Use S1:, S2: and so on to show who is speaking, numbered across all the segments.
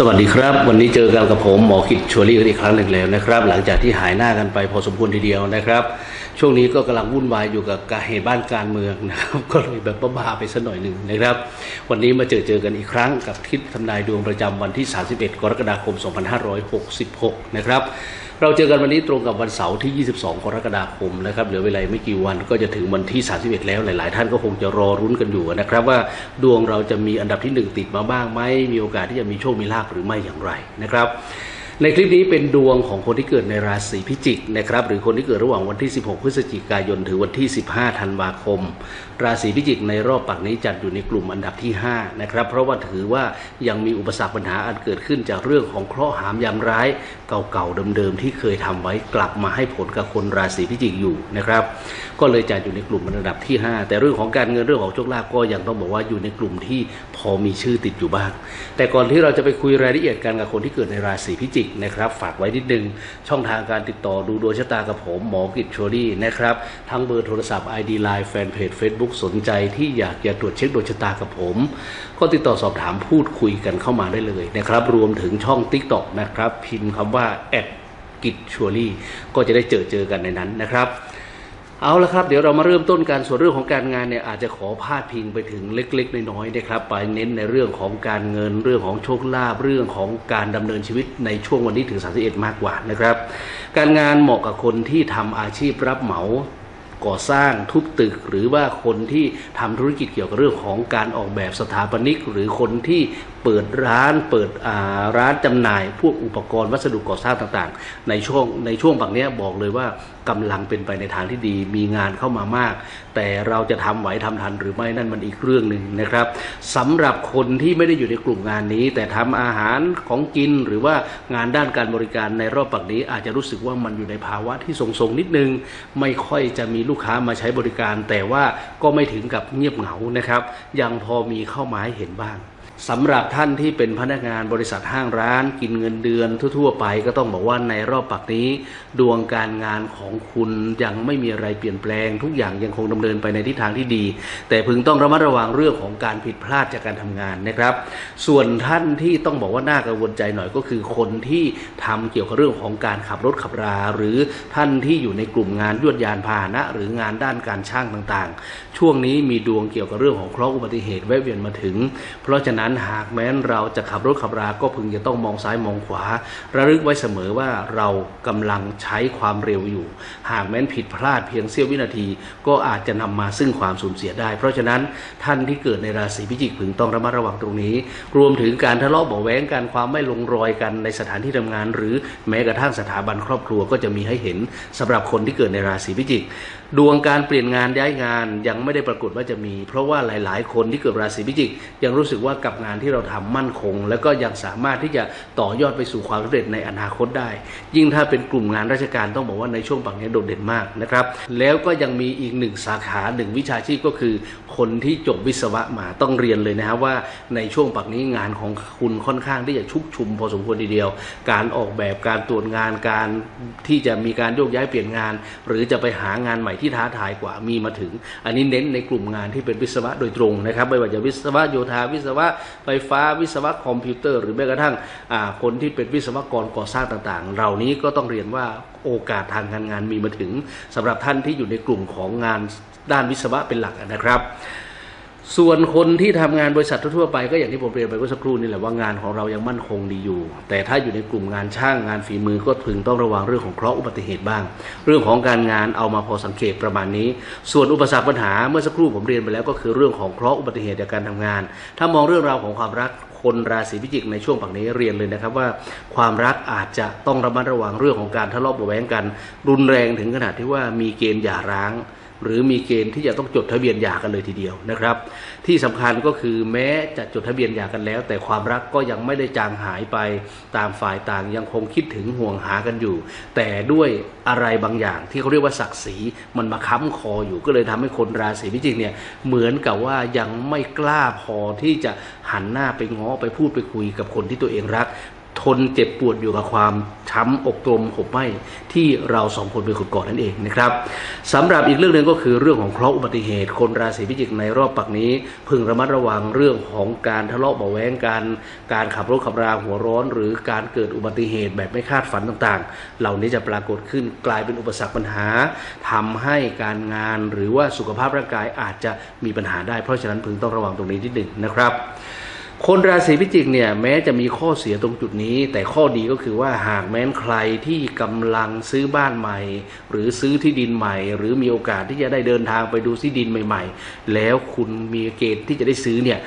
S1: สวัสดีครับ วันนี้เจอกันกับผมหมอกิจชัวรี่อีกครั้งหนึ่งแล้วนะครับ หลังจากที่หายหน้ากันไปพอสมควรทีเดียวนะครับ ช่วงนี้ก็กำลังวุ่นวายอยู่กับการเหตุบ้านการเมืองนะครับก็เลยแบบบ้าไปสักหน่อยหนึ่งนะครับ วันนี้มาเจอเจอกันอีกครั้งกับคลิปทำนายดวงประจำวันที่ 31 กรกฎาคม 2566 นะครับเราเจอกันวันนี้ตรงกับวันเสาร์ที่ 22 กรกฎาคมนะครับเหลือเวลาไม่กี่วันก็จะถึงวันที่ 31 แล้วหลาย ๆ ท่านก็คงจะรอรุ้นกันอยู่นะครับ ว่าดวงเราจะมีอันดับที่ 1 ติดมาบ้างไหมมีโอกาสที่จะมีโชคมีลาภหรือไม่อย่างไรนะครับ ในคลิปนี้เป็นดวงของคนที่เกิดในราศีพิจิกนะครับหรือคนที่เกิดระหว่างวันที่ 16 พฤศจิกายนถึงวันที่ 15 ธันวาคม ราศีพิจิกในรอบปักนี้จัดอยู่ในกลุ่มอันดับที่ 5 นะครับ เพราะว่าถือว่ายังมีอุปสรรคปัญหาอันเกิดขึ้นจากเรื่องของเคราะห์หามยามร้าย เก่าๆเดิมๆที่เคยทำไว้กลับมาให้ผลกับคนราศีพิจิกอยู่นะครับ ก็เลยจัดอยู่ในกลุ่มอันดับที่ 5 แต่เรื่องของการเงินเรื่องของโชคลาภก็ยังต้องบอกว่าอยู่ในกลุ่มที่พอมีชื่อติดอยู่บ้าง แต่ก่อนที่เราจะไปคุยรายละเอียดกันกับคนที่เกิดในราศีพิจิกนะครับฝากไว้นิดนึงช่องทางการติดต่อดูดวงชะตากับผมหมอกิจชัวรี่นะครับทั้งเบอร์โทรศัพท์ ID Line แฟนเพจ Facebook สนใจที่อยากจะตรวจเช็คดวงชะตากับผม ก็ติดต่อสอบถามพูดคุยกันเข้ามาได้เลยนะครับรวมถึงช่อง TikTok นะครับพิมพ์คำว่าแอดกิจชัวรี่ก็จะได้เจอเจอกันในนั้นนะครับ เอาละครับ เดี๋ยวเรามาเริ่มต้นกันส่วนเรื่องของการงานเนี่ยอาจจะขอพาดพิงไปถึงเล็ก ๆ น้อยๆนะครับ ไปเน้นในเรื่องของการเงินเรื่องของโชคลาภเรื่องของการดำเนินชีวิตในช่วงวันนี้ถึง 31 มากกว่านะครับ การงานเหมาะกับคนที่ทำอาชีพรับเหมาก่อสร้างทุบตึกหรือว่าคนที่ทำธุรกิจเกี่ยวกับเรื่องของการออกแบบสถาปนิก หรือคนที่เปิดร้านเปิดร้านจำหน่าย พวกอุปกรณ์วัสดุก่อสร้างต่างๆ ในช่วงในช่วงแบบนี้ยบอกเลยว่ากำลังเป็นไปในทางที่ดี มีงานเข้ามามาก แต่เราจะทำไหวทำทันหรือไม่นั่นมันอีกเรื่องหนึ่งนะครับสำหรับคนที่ไม่ได้อยู่ในกลุ่มงานนี้ แต่ทำอาหารของกินหรือว่างานด้านการบริการในรอบปักนี้ อาจจะรู้สึกว่ามันอยู่ในภาวะที่ทรงๆนิดนึง ไม่ค่อยจะมีลูกค้ามาใช้บริการ แต่ว่าก็ไม่ถึงกับเงียบเหงานะครับ ยังพอมีเข้ามาให้เห็นบ้าง สำหรับท่านที่เป็นพนักงานบริษัทห้างร้าน กินเงินเดือนทั่ว ๆ ไปก็ต้องบอกว่าในรอบปักนี้ ดวงการงานของคุณยังไม่มีอะไรเปลี่ยนแปลง ทุกอย่างยังคงดำเนินไปในทิศทางที่ดี แต่พึงต้องระมัดระวังเรื่องของการผิดพลาดจากการทำงานนะครับ ส่วนท่านที่ต้องบอกว่าน่ากังวลใจหน่อยก็คือคนที่ทำเกี่ยวกับเรื่องของการขับรถขับรา หรือท่านที่อยู่ในกลุ่มงานยวดยานพาหนะ หรืองานด้านการช่างต่างๆ ช่วงนี้มีดวงเกี่ยวกับเรื่องของเคราะห์อุบัติเหตุแวะเวียนมาถึง เพราะฉะนั้นหากแม้นเราจะขับรถขับรา ก็พึงจะต้องมองซ้ายมองขวา ระลึกไว้เสมอว่าเรากำลังใช้ความเร็วอยู่ หากแม้นผิดพลาดเพียงเสี้ยววินาที ก็อาจจะนำมาซึ่งความสูญเสียได้ เพราะฉะนั้นท่านที่เกิดในราศีพิจิกพึงต้องระมัดระวังตรงนี้ รวมถึงการทะเลาะเบาแวงกันความไม่ลงรอยกันในสถานที่ทำงาน หรือแม้กระทั่งสถาบันครอบครัวก็จะมีให้เห็นสำหรับคนที่เกิดในราศีพิจิก ดวงการเปลี่ยนงานย้ายงานยังไม่ได้ปรากฏว่าจะมี เพราะว่าหลาย ๆ คนที่เกิดราศีพิจิกยังรู้สึกว่ากับงานที่เราทำมั่นคง แล้วก็ยังสามารถที่จะต่อยอดไปสู่ความสำเร็จในอนาคตได้ ยิ่งถ้าเป็นกลุ่มงานราชการต้องบอกว่าในช่วงปังนี้โดดเด่นมากนะครับ แล้วก็ยังมีอีกหนึ่งสาขาหนึ่งวิชาชีพก็คือ คนที่จบวิศวะมาต้องเรียนเลยนะครับว่าในช่วงปักนี้งานของคุณค่อนข้างที่จะชุกชุมพอสมควรทีเดียว การออกแบบการตรวจงานการที่จะมีการโยกย้ายเปลี่ยนงาน หรือจะไปหางานใหม่ที่ท้าทายกว่ามีมาถึง อันนี้เน้นในกลุ่มงานที่เป็นวิศวะโดยตรงนะครับไม่ว่าจะวิศวะโยธาวิศวะไฟฟ้าวิศวะคอมพิวเตอร์ หรือแม้กระทั่งคนที่เป็นวิศวกรก่อสร้างต่างๆ เหล่านี้ก็ต้องเรียนว่าโอกาสทางการงานมีมาถึงสำหรับท่านที่อยู่ในกลุ่มของงานด้านวิศวะเป็นหลักนะครับ ส่วนคนที่ทำงานบริษัททั่วไปก็อย่างที่ผมเรียนไปเมื่อสักครู่นี่แหละว่างานของเรายังมั่นคงดีอยู่ แต่ถ้าอยู่ในกลุ่มงานช่างงานฝีมือก็พึงต้องระวังเรื่องของเคราะห์อุบัติเหตุบ้าง เรื่องของการงานเอามาพอสังเกตประมาณนี้ ส่วนอุปสรรคปัญหาเมื่อสักครู่ผมเรียนไปแล้วก็คือเรื่องของเคราะห์อุบัติเหตุจากการทำงาน ถ้ามองเรื่องราวของความรักคนราศีพิจิกในช่วงฝั่งนี้เรียนเลยนะครับว่า ความรักอาจจะต้องระมัดระวังเรื่องของการทะเลาะเบาะแว้งกัน รุนแรงถึงขนาดที่ว่ามีเกณฑ์หย่าร้าง หรือมีเกณฑ์ที่จะต้องจดทะเบียนหย่ากันเลยทีเดียวนะครับ ที่สำคัญก็คือแม้จะจดทะเบียนหย่ากันแล้ว แต่ความรักก็ยังไม่ได้จางหายไปตามฝ่ายต่างยังคงคิดถึงห่วงหากันอยู่ แต่ด้วยอะไรบางอย่างที่เขาเรียกว่าศักดิ์ศรีมันมาค้ำคออยู่ก็เลยทำให้คนราศีพิจิกเนี่ยเหมือนกับว่ายังไม่กล้าพอที่จะหันหน้าไปง้อไปพูดไปคุยกับคนที่ตัวเองรัก ทนเจ็บปวดอยู่กับความช้ำอกตรมขบไหมที่เราสองคนเป็นคนก่อนนั่นเองนะครับสำหรับอีกเรื่องหนึ่งก็คือเรื่องของเคราะห์อุบัติเหตุ คนราศีพิจิกในรอบปักนี้ พึงระมัดระวังเรื่องของการทะเลาะเบาแวงการการขับรถขับราหัวร้อน หรือการเกิดอุบัติเหตุแบบไม่คาดฝันต่างๆ เหล่านี้จะปรากฏขึ้นกลายเป็นอุปสรรคปัญหาทำให้การงานหรือว่าสุขภาพร่างกายอาจจะมีปัญหาได้เพราะฉะนั้นพึงต้องระวังตรงนี้นิดหนึ่งนะครับ คนราศีพิจิกเนี่ยแม้จะมีข้อเสียตรงจุดนี้ แต่ข้อดีก็คือว่าหากแม้นใครที่กำลังซื้อบ้านใหม่ หรือซื้อที่ดินใหม่ หรือมีโอกาสที่จะได้เดินทางไปดูที่ดินใหม่ ๆ แล้วคุณมีเกณฑ์ที่จะได้ซื้อเนี่ย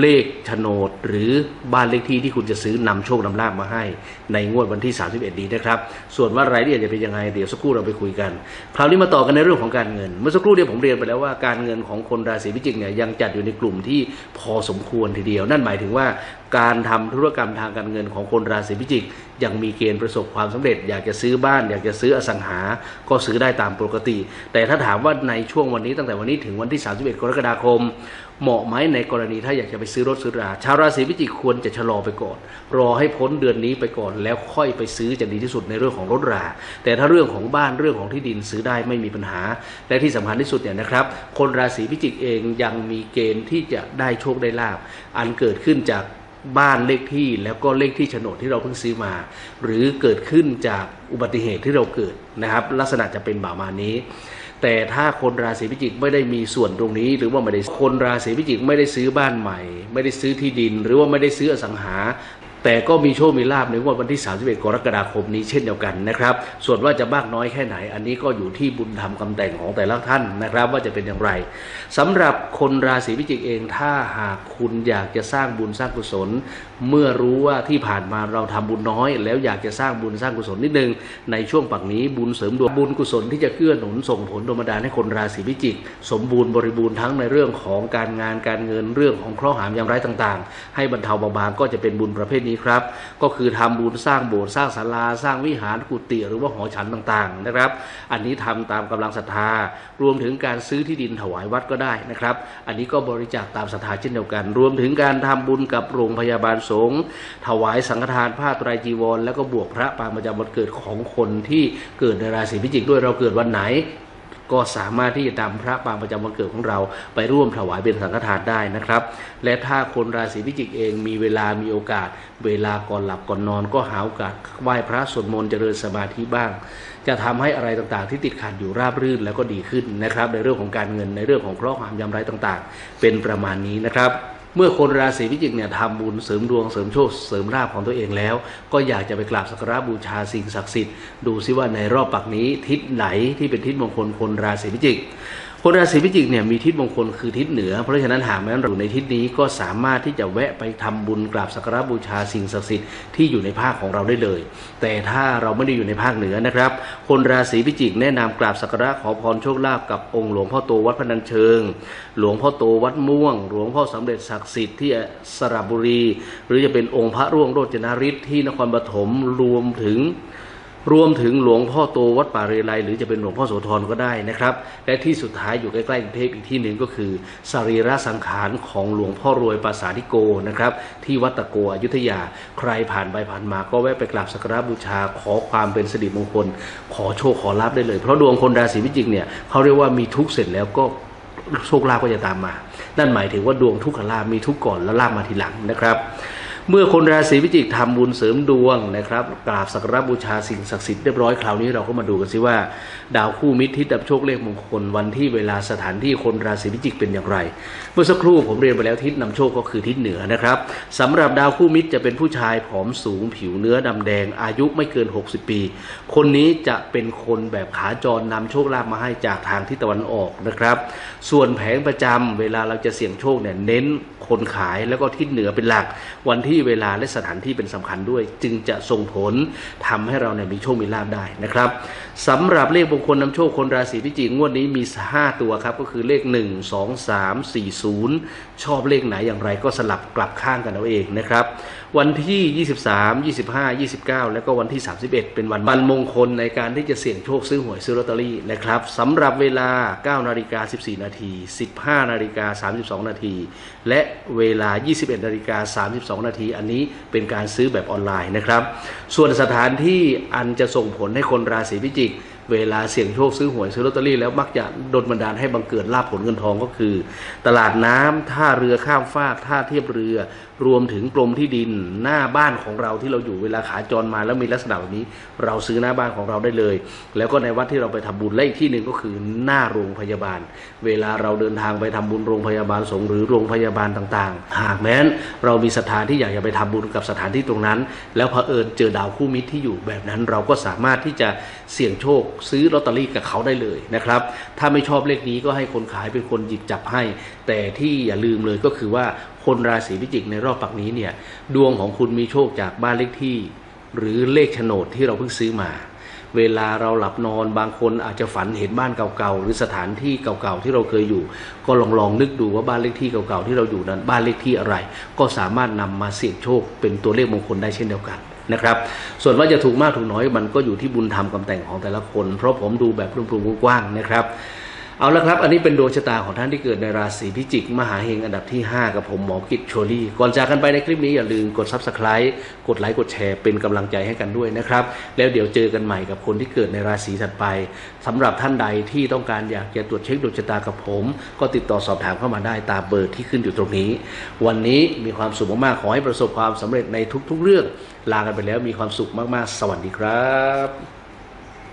S1: เลขโฉนดหรือบ้านเลขที่ที่คุณจะซื้อนำโชคนำลาบมาให้ ในงวดวันที่ 31 นี้นะครับ ส่วนว่ารายละเอียดจะเป็นยังไงเดี๋ยวสักครู่เราไปคุยกัน คราวนี้มาต่อกันในเรื่องของการเงิน เมื่อสักครู่เนี่ยผมเรียนไปแล้วว่าการเงินของคนราศีพิจิกเนี่ยยังจัดอยู่ในกลุ่มที่พอสมควรทีเดียว นั่นหมายถึงว่าการทำธุรกรรมทางการเงินของคนราศีพิจิก ยังมีเกณฑ์ประสบความสำเร็จ อยากจะซื้อบ้าน อยากจะซื้ออสังหา ก็ซื้อได้ตามปกติ แต่ถ้าถามว่าในช่วงวันนี้ตั้งแต่วันนี้ถึงวันที่ 31 กรกฎาคม เหมาะไหมในกรณีถ้าอยากจะไปซื้อรถซื้อราชาวราศีพิจิกควรจะชะลอไปก่อน รอให้พ้นเดือนนี้ไปก่อน แล้วค่อยไปซื้อจะดีที่สุดในเรื่องของรถรา แต่ถ้าเรื่องของบ้านเรื่องของที่ดินซื้อได้ไม่มีปัญหา และที่สำคัญที่สุดเนี่ยนะครับ คนราศีพิจิกเองยังมีเกณฑ์ที่จะได้โชคได้ลาบอันเกิดขึ้นจากบ้านเลขที่แล้วก็เลขที่โฉนดที่เราเพิ่งซื้อมา หรือเกิดขึ้นจากอุบัติเหตุที่เราเกิดนะครับ ลักษณะจะเป็นประมาณนี้ แต่ถ้าคนราศีพิจิกไม่ได้มีส่วนตรงนี้ หรือว่าไม่ได้คนราศีพิจิกไม่ได้ซื้อบ้านใหม่ ไม่ได้ซื้อที่ดิน หรือว่าไม่ได้ซื้ออสังหา แต่ก็มีโชคมีลาบในวดวันที่ 31 กรกฎาคมนี้เช่นเดียวกันนะครับ ส่วนว่าจะมากน้อยแค่ไหน อันนี้ก็อยู่ที่บุญธรรมกำแต่งของแต่ละท่านนะครับ ว่าจะเป็นอย่างไรสำหรับคนราศีพิจิกเองถ้าหากคุณอยากจะสร้างบุญสร้างกุศล เมื่อรู้ว่าที่ผ่านมาเราทำบุญน้อย แล้วอยากจะสร้างบุญสร้างกุศลนิดนึง ในช่วงปักนี้บุญเสริมดวงบุญกุศลที่จะเกื้อหนุนส่งผลโดยบันดาลให้คนราศีพิจิก สมบูรณ์บริบูรณ์ทั้งในเรื่องของการงานการเงินเรื่องของเคราะห์หามยามไร้ต่าง ๆ ให้บรรเทาเบาบางก็จะเป็นบุญประเภทนี้ครับ ก็คือทำบุญสร้างโบสถ์สร้างศาลาสร้างวิหารกุฏิหรือว่าหอฉันต่างๆนะครับ อันนี้ทำตามกำลังศรัทธา รวมถึงการซื้อที่ดินถวายวัดก็ได้นะครับ อันนี้ก็บริจาคตามศรัทธาเช่นเดียวกัน รวมถึงการทำบุญกับโรงพยาบาลสงฆ์ถวายสังฆทานผ้าตรายจีวร แล้วก็บวกพระปางประจำวันเกิดของคนที่เกิดในราศีพิจิกด้วยเราเกิดวันไหน ก็สามารถที่จะนำพระปางประจำวันเกิดของเรา ไปร่วมถวายเป็นสังฆทานได้นะครับ และถ้าคนราศีพิจิกเองมีเวลามีโอกาส เวลาก่อนหลับก่อนนอน ก็หาโอกาสไหว้พระสวดมนต์เจริญสมาธิบ้าง จะทำให้อะไรต่างๆ ที่ติดขัดอยู่ราบรื่นแล้วก็ดีขึ้นนะครับ ในเรื่องของการเงินในเรื่องของเคราะห์ความยำไรต่างๆ เป็นประมาณนี้นะครับ เมื่อคนราศีพิจิกเนี่ยทำบุญเสริมดวงเสริมโชคเสริมลาภของตัวเองแล้ว ก็อยากจะไปกราบสักการะบูชาสิ่งศักดิ์สิทธิ์ดูซิว่าในรอบปักนี้ทิศไหนที่เป็นทิศมงคลคนราศีพิจิก คนราศีพิจิกเนี่ยมีทิศมงคลคือทิศเหนือ เพราะฉะนั้นหากแม้เราอยู่ในทิศนี้ก็สามารถที่จะแวะไปทำบุญกราบสักการะบูชาสิ่งศักดิ์สิทธิ์ที่อยู่ในภาคของเราได้เลย แต่ถ้าเราไม่ได้อยู่ในภาคเหนือนะครับ คนราศีพิจิกแนะนำกราบสักการะขอพรโชคลาภกับองค์หลวงพ่อโตวัดพนัญเชิง หลวงพ่อโตวัดม่วง หลวงพ่อสำเร็จศักดิ์สิทธิ์ที่สระบุรี หรือจะเป็นองค์พระร่วงโรจนาริศที่นครปฐมรวมถึง รวมถึงหลวงพ่อโตวัดป่าเรไลหรือจะเป็นหลวงพ่อโสธรก็ได้นะครับ และที่สุดท้ายอยู่ใกล้ๆกรุงเทพอีกที่หนึ่งก็คือสรีระสังขารของหลวงพ่อรวยปราสาธิโกนะครับที่วัดตะโกอยุธยา ใครผ่านไปผ่านมาก็แวะไปกราบสักการะบูชาขอความเป็นสิริมงคล ขอโชคขอลาบได้เลย เพราะดวงคนราศีพิจิกเนี่ยเขาเรียกว่ามีทุกเสร็จแล้วก็โชคลาภก็จะตามมา นั่นหมายถึงว่าดวงทุกขลาภมีทุกก่อนแล้วลาภมาทีหลังนะครับ เมื่อคนราศีพิจิกทำบุญเสริมดวงนะครับกราบสักการบูชาสิ่งศักดิ์สิทธิ์เรียบร้อยคราวนี้เราก็มาดูกันสิว่า ดาวคู่มิตรที่ดับโชคเลขมงคลวันที่เวลาสถานที่คนราศีพิจิกเป็นอย่างไร เมื่อสักครู่ผมเรียนไปแล้วทิศนำโชคก็คือทิศเหนือนะครับสำหรับดาวคู่มิตรจะเป็นผู้ชายผอมสูงผิวเนื้อดำแดง อายุไม่เกิน 60 ปี คนนี้จะเป็นคนแบบขาจรนำโชคลาภมาให้จากทางทิศตะวันออกนะครับ ส่วนแผงประจำเวลาเราจะเสี่ยงโชคเนี่ยเน้นคนขายแล้วก็ทิศเหนือเป็นหลักวันที่เวลาและสถานที่เป็นสำคัญด้วย จึงจะส่งผลทำให้เราเนี่ยมีโชคมีลาภได้นะครับสำหรับเลขมงคลนำโชคคนราศีพิจิกงวดนี้มี 5 ตัวครับ ก็คือเลข 1 2 3 4 0 ชอบเลขไหนอย่างไรก็สลับกลับข้างกันเอาเองนะครับ วันที่ 23 25 29 แล้วก็วันที่ 31 เป็นวันวันมงคลในการที่จะเสี่ยงโชคซื้อหวยซื้อลอตเตอรี่นะครับสำหรับเวลา 9 นาฬิกา 14 นาที 15 นาฬิกา 32 นาที และเวลา 21 นาฬิกา 32 นาที อันนี้เป็นการซื้อแบบออนไลน์นะครับ ส่วนสถานที่อันจะส่งผลให้คนราศีพิจิก เวลาเสี่ยงโชคซื้อหวยซื้อลอตเตอรี่แล้วมักจะดลบันดาลให้บังเกิดลาภผลเงินทองก็คือ ตลาดน้ำท่าเรือข้ามฟากท่าเทียบเรือ รวมถึงกรมที่ดินหน้าบ้านของเราที่เราอยู่เวลาขาจรมาแล้วมีลักษณะแบบนี้ เราซื้อหน้าบ้านของเราได้เลย แล้วก็ในวัดที่เราไปทำบุญและอีกที่หนึ่งก็คือหน้าโรงพยาบาล เวลาเราเดินทางไปทำบุญโรงพยาบาลสงหรือโรงพยาบาลต่างๆ หากแม้นเรามีศรัทธาที่อยากจะไปทำบุญกับสถานที่ตรงนั้น แล้วเผอิญเจอดาวคู่มิตรที่อยู่แบบนั้น เราก็สามารถที่จะเสี่ยงโชคซื้อลอตเตอรี่กับเขาได้เลยนะครับ ถ้าไม่ชอบเลขนี้ก็ให้คนขายเป็นคนหยิบจับให้ แต่ที่อย่าลืมเลยก็คือว่าคนราศีพิจิกในรอบปักนี้เนี่ย ดวงของคุณมีโชคจากบ้านเลขที่ หรือเลขโฉนดที่เราเพิ่งซื้อมาเวลาเราหลับนอนบางคนอาจจะฝันเห็นบ้านเก่าๆหรือสถานที่เก่าๆที่เราเคยอยู่ ก็ลองลองนึกดูว่าบ้านเลขที่เก่าๆที่เราอยู่นั้นบ้านเลขที่อะไร ก็สามารถนำมาเสี่ยงโชคเป็นตัวเลขมงคลได้เช่นเดียวกัน นะครับ ส่วนว่าจะถูกมากถูกน้อยมันก็อยู่ที่บุญธรรมกำแต่งของแต่ละคน เพราะผมดูแบบรวมๆกว้างๆนะครับ เอาละครับ อันนี้เป็นดวงชะตาของท่านที่เกิดในราศีพิจิก มหาเฮงอันดับที่ 5 กับผมหมอกิจโชลี่ ก่อนจากกันไปในคลิปนี้อย่าลืมกด Subscribe กดไลค์กดแชร์เป็นกำลังใจให้กันด้วยนะครับ แล้วเดี๋ยวเจอกันใหม่กับคนที่เกิดในราศีถัดไปสำหรับท่านใดที่ต้องการอยากจะตรวจเช็คดวงชะตากับผม ก็ติดต่อสอบถามเข้ามาได้ตามเบอร์ที่ขึ้นอยู่ตรงนี้ วันนี้มีความสุขมากๆขอให้ประสบความสำเร็จในทุก ๆ เรื่องลากันไปแล้วมีความสุขมากๆ สวัสดีครับ